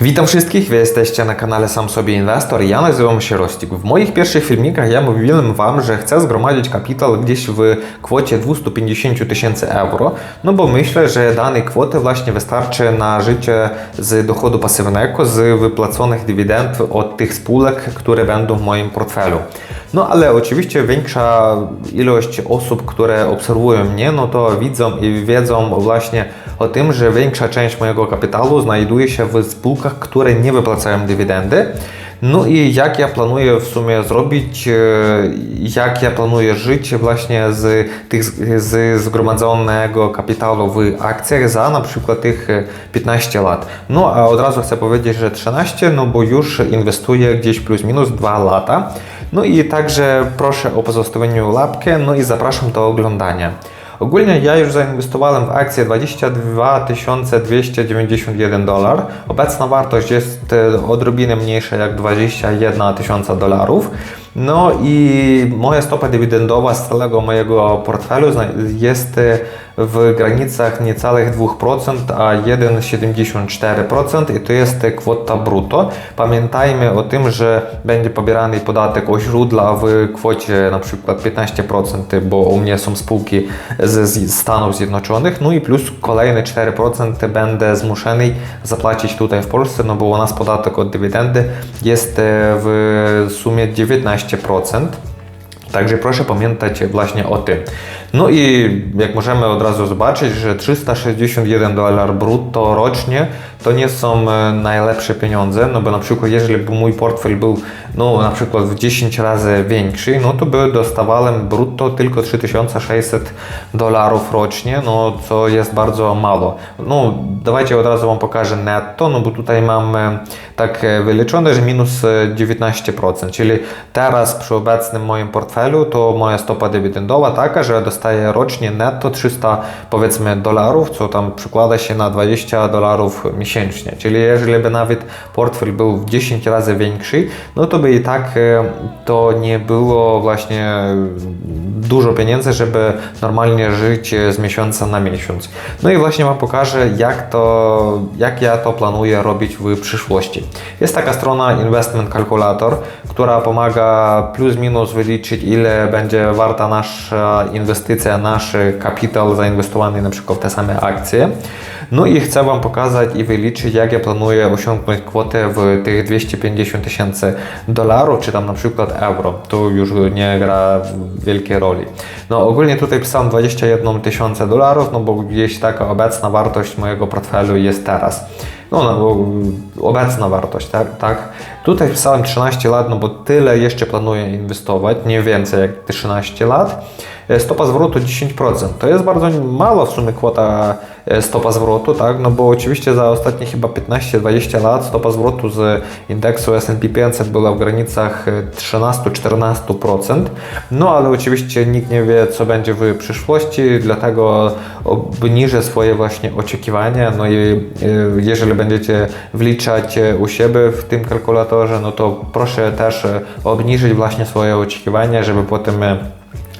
Witam wszystkich, wy jesteście na kanale Sam Sobie Inwestor. Ja nazywam się Rostik. W moich pierwszych filmikach ja mówiłem Wam, że chcę zgromadzić kapitał gdzieś w kwocie 250 tysięcy euro, no bo myślę, że danej kwoty właśnie wystarczy na życie z dochodu pasywnego, z wypłaconych dywidend od tych spółek, które będą w moim portfelu. No ale oczywiście większa ilość osób, które obserwują mnie, no to widzą i wiedzą właśnie o tym, że większa część mojego kapitału znajduje się w spółkach, które nie wypłacają dywidendy. No i jak ja planuję w sumie zrobić, e, jak ja planuję żyć właśnie z tych z zgromadzonego kapitału w akcjach za na przykład tych e, 15 lat. No a od razu chcę powiedzieć, że 13, no bo już inwestuję gdzieś plus minus 2 lata. No i także proszę o pozostawienie łapkę, no i zapraszam do oglądania. Ogólnie ja już zainwestowałem w akcję 22 291 dolar. Obecna wartość jest e, odrobinę mniejsza jak 21 tysiąca dolarów. No i moja stopa dywidendowa z całego mojego portfelu jest e, w granicach niecałych 2%, a 1,74% i to jest kwota brutto. Pamiętajmy o tym, że będzie pobierany podatek od źródła w kwocie na przykład 15%, bo u mnie są spółki z, z Stanów Zjednoczonych, no i plus kolejne 4% będę zmuszony zapłacić tutaj w Polsce, no bo u nas podatek od dywidendy jest e, w sumie 19%. Także proszę pamiętać właśnie o tym. No i jak możemy od razu zobaczyć, że 361 dolar brutto rocznie to nie są e, najlepsze pieniądze, no bo na przykład jeżeli by mój portfel był no na przykład w 10 razy większy, no to by dostawałem brutto tylko 3600 dolarów rocznie, no co jest bardzo mało. No dawajcie od razu Wam pokażę netto, no bo tutaj mam e, tak e, wyliczone, że minus e, 19%, czyli teraz przy obecnym moim portfelu to moja stopa dywidendowa taka, że dostaję rocznie netto 300 powiedzmy dolarów, co tam przykłada się na 20 dolarów miesięcznie, czyli jeżeli by nawet portfel był w 10 razy większy, no to by i tak e, to nie było właśnie dużo pieniędzy, żeby normalnie żyć e, z miesiąca na miesiąc. No i właśnie Wam pokażę, jak to, jak ja to planuję robić w przyszłości. Jest taka strona Investment Calculator, która pomaga plus minus wyliczyć, ile będzie warta nasza inwestycja, nasz kapitał zainwestowany na przykład w te same akcje. No i chcę Wam pokazać i wyliczyć, jak ja planuję osiągnąć kwotę w tych 250 tysięcy dolarów, czy tam na przykład euro. To już nie gra wielkiej roli. No ogólnie tutaj pisałem 21 tysiące dolarów, no bo gdzieś taka obecna wartość mojego portfelu jest teraz. No, no bo obecna wartość, tak, tak. Tutaj wpisałem 13 lat, no bo tyle jeszcze planuję inwestować, nie więcej jak 13 lat. E, Stopa zwrotu 10%. To jest bardzo mała w sumie kwota e, stopa zwrotu, tak? No bo oczywiście za ostatnie chyba 15-20 lat stopa zwrotu z indeksu S&P 500 była w granicach e, 13-14%. No ale oczywiście nikt nie wie co będzie w przyszłości, dlatego obniżę swoje właśnie oczekiwania. No i e, jeżeli będziecie wliczać e, u siebie w tym kalkulatorze, no to proszę też e, obniżyć właśnie swoje oczekiwania, żeby potem e,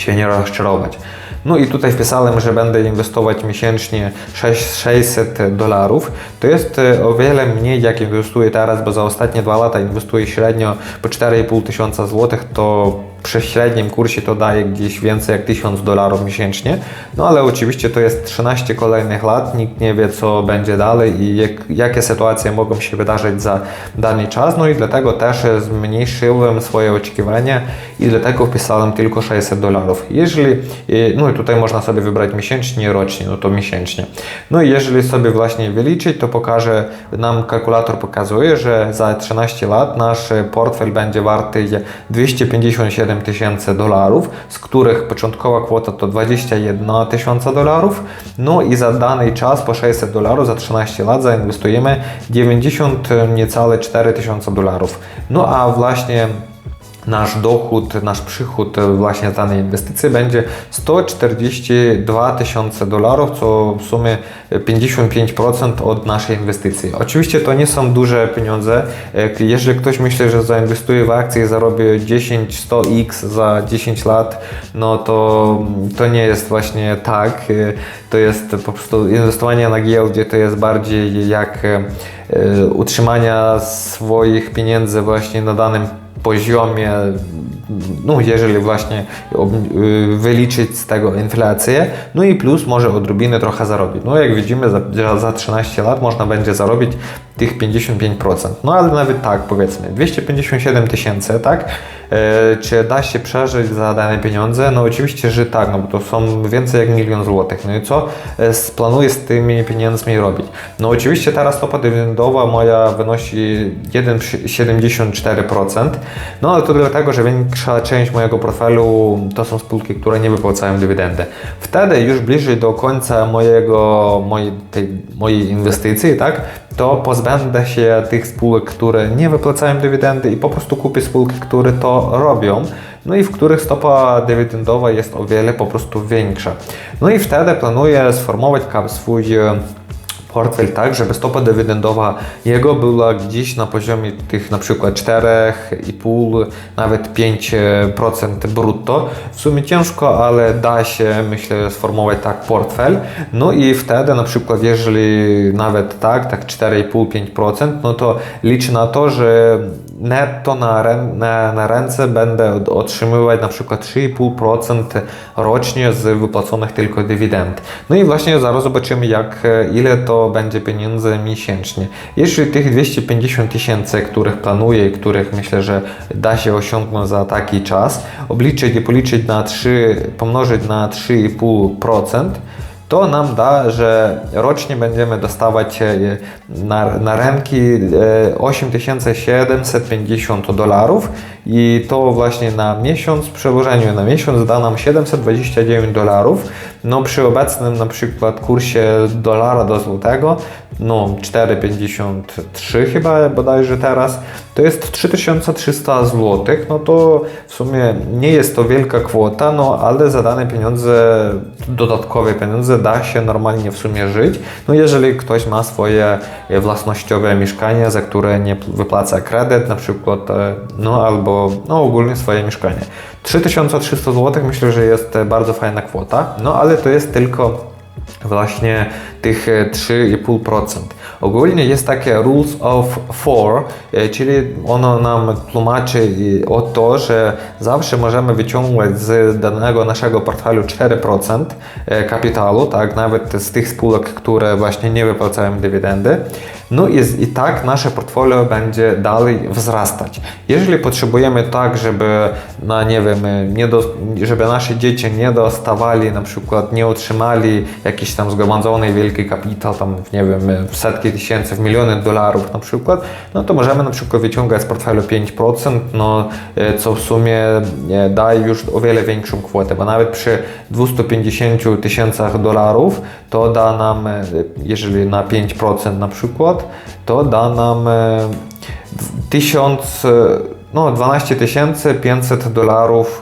się nie rozczarować. No i tutaj wpisałem, że będę inwestować miesięcznie 6 600 dolarów. To jest e, o wiele mniej jak inwestuję teraz, bo za ostatnie dwa lata inwestuję średnio po 4,5 tysiąca złotych, to przy średnim kursie to daje gdzieś więcej jak 1000 dolarów miesięcznie. No ale oczywiście to jest 13 kolejnych lat, nikt nie wie co będzie dalej i jak, jakie sytuacje mogą się wydarzyć za dany czas. No i dlatego też zmniejszyłem swoje oczekiwania i dlatego wpisałem tylko 600 dolarów. Jeżeli, e, no i tutaj można sobie wybrać miesięcznie, rocznie, no to miesięcznie. No i jeżeli sobie właśnie wyliczyć, to pokaże, nam kalkulator pokazuje, że za 13 lat nasz portfel będzie warty 257 tysięcy dolarów, z których początkowa kwota to 21 tysiąca dolarów. No i za dany czas po 600 dolarów za 13 lat zainwestujemy 90 niecałe 4 tysiące dolarów. No a właśnie nasz dochód, nasz przychód właśnie z danej inwestycji będzie 142 tysiące dolarów, co w sumie 55% od naszej inwestycji. Oczywiście to nie są duże pieniądze. Jeżeli ktoś myśli, że zainwestuje w akcje i zarobi 10-100x za 10 lat, no to to nie jest właśnie tak. To jest po prostu inwestowanie na giełdzie, to jest bardziej jak e, utrzymania swoich pieniędzy właśnie na danym poziomie, no jeżeli właśnie y, wyliczyć z tego inflację, no i plus może odrobinę trochę zarobić. No jak widzimy, za- za 13 lat można będzie zarobić tych 55%. No ale nawet tak powiedzmy, 257 tysięcy, tak? E, czy da się przeżyć za dane pieniądze? No oczywiście, że tak, no bo to są więcej jak milion złotych. No i co e, planuję z tymi pieniędzmi robić? No oczywiście ta stopa dywidendowa moja wynosi 1,74%. No ale to dlatego, że większa część mojego portfelu to są spółki, które nie wypłacają dywidendy. Wtedy już bliżej do końca mojego, mojej, tej, mojej inwestycji, tak, to pozbędę się tych spółek, które nie wypłacają dywidendy i po prostu kupię spółki, które to robią, no i w których stopa dywidendowa jest o wiele po prostu większa. No i wtedy planuję sformować swój e, portfel tak, żeby stopa dywidendowa jego była gdzieś na poziomie tych na przykład 4,5, nawet 5% brutto. W sumie ciężko, ale da się, myślę, sformować tak portfel. No i wtedy na przykład, jeżeli nawet tak, tak 4,5-5%, no to liczę na to, że netto na, na, na ręce będę otrzymywać na przykład 3,5% rocznie z wypłaconych tylko dywidend. No i właśnie zaraz zobaczymy, jak, e, ile to będzie pieniędzy miesięcznie. Jeśli tych 250 tysięcy, których planuję i których myślę, że da się osiągnąć za taki czas, obliczyć i policzyć na 3, pomnożyć na 3,5%, to nam da, że rocznie będziemy dostawać e, na, na ręki e, 8750 dolarów i to właśnie na miesiąc, w przełożeniu na miesiąc da nam 729 dolarów. No przy obecnym na przykład kursie dolara do złotego, no 4,53 chyba bodajże teraz, to jest 3300 złotych, no to w sumie nie jest to wielka kwota, no ale za dane pieniądze, dodatkowe pieniądze da się normalnie w sumie żyć. No jeżeli ktoś ma swoje własnościowe mieszkanie, za które nie wypłaca kredyt na przykład, e, no albo no ogólnie swoje mieszkanie. 3300 zł myślę, że jest e, bardzo fajna kwota, no ale to jest tylko właśnie tych e, 3,5%. Ogólnie jest takie rules of four, e, czyli ono nam tłumaczy e, o to, że zawsze możemy wyciągać z danego naszego portfelu 4% e, kapitału, tak, nawet z tych spółek, które właśnie nie wypłacają dywidendy. No i, i tak nasze portfolio będzie dalej wzrastać. Jeżeli potrzebujemy tak, żeby na nie wiem, e, nie do, żeby nasze dzieci nie dostawali, na przykład nie otrzymali jakiś tam zgromadzony wielki kapitał, tam nie wiem, setki tysięcy, w miliony dolarów na przykład, no to możemy na przykład wyciągać z portfelu 5%, no e, co w sumie daje już o wiele większą kwotę, bo nawet przy 250 tysiącach dolarów to da nam, e, jeżeli na 5% na przykład, to da nam e, 1000, e, no 12 500 dolarów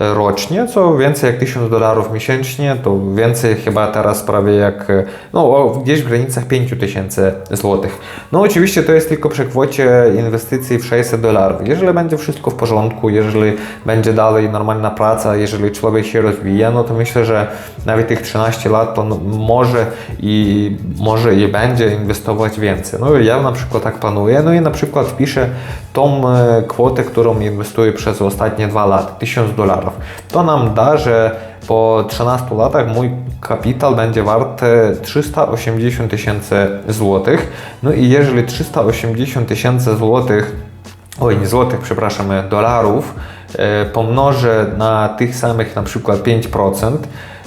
rocznie, co więcej jak 1000 dolarów miesięcznie, to więcej chyba teraz prawie jak, no gdzieś w granicach 5000 złotych. No oczywiście to jest tylko przy kwocie inwestycji w 600 dolarów. Jeżeli będzie wszystko w porządku, jeżeli będzie dalej normalna praca, jeżeli człowiek się rozwija, no to myślę, że nawet tych 13 lat to no, może i może i będzie inwestować więcej. No ja na przykład tak planuję, no i na przykład wpiszę tą e, kwotę, którą inwestuję przez ostatnie dwa lata, 1000 dolarów. To nam da, że po 13 latach mój kapitał będzie wart e, 380 tysięcy złotych. No i jeżeli 380 tysięcy złotych oj nie złotych, przepraszam, dolarów e, pomnożę na tych samych na przykład 5%,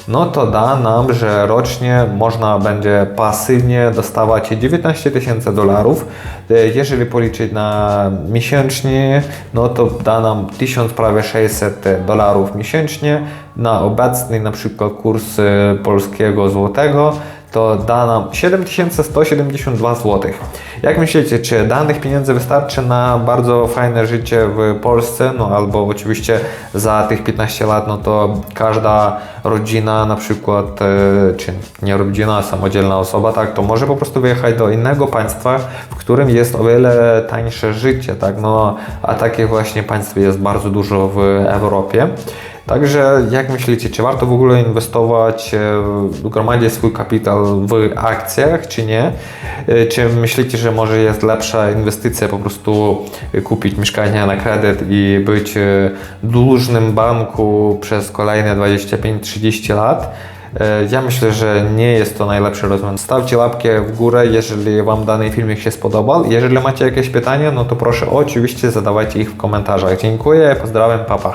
no to da nam, że rocznie można będzie pasywnie dostawać 19 tysięcy dolarów. E, Jeżeli policzyć na miesięcznie, no to da nam 1000 prawie 600 dolarów miesięcznie. Na obecny na przykład kurs e, polskiego złotego to da nam 7172 zł. Jak myślicie, czy danych pieniędzy wystarczy na bardzo fajne życie w Polsce? No albo oczywiście za tych 15 lat, no to każda rodzina na przykład, e, czy nie rodzina, samodzielna osoba, tak, to może po prostu wyjechać do innego państwa, w którym jest o wiele tańsze życie, tak, no a takich właśnie państw jest bardzo dużo w Europie. Także jak myślicie, czy warto w ogóle inwestować, e, gromadzić swój kapitał w akcjach, czy nie? E, Czy myślicie, że może jest lepsza inwestycja po prostu kupić mieszkanie na kredyt i być e, dłużnym banku przez kolejne 25-30 lat? Ja myślę, że nie jest to najlepsze rozwiązanie. Stawcie łapkę w górę, jeżeli Wam dany filmik się spodobał. Jeżeli macie jakieś pytania, no to proszę oczywiście zadawajcie ich w komentarzach. Dziękuję, pozdrawiam, papa.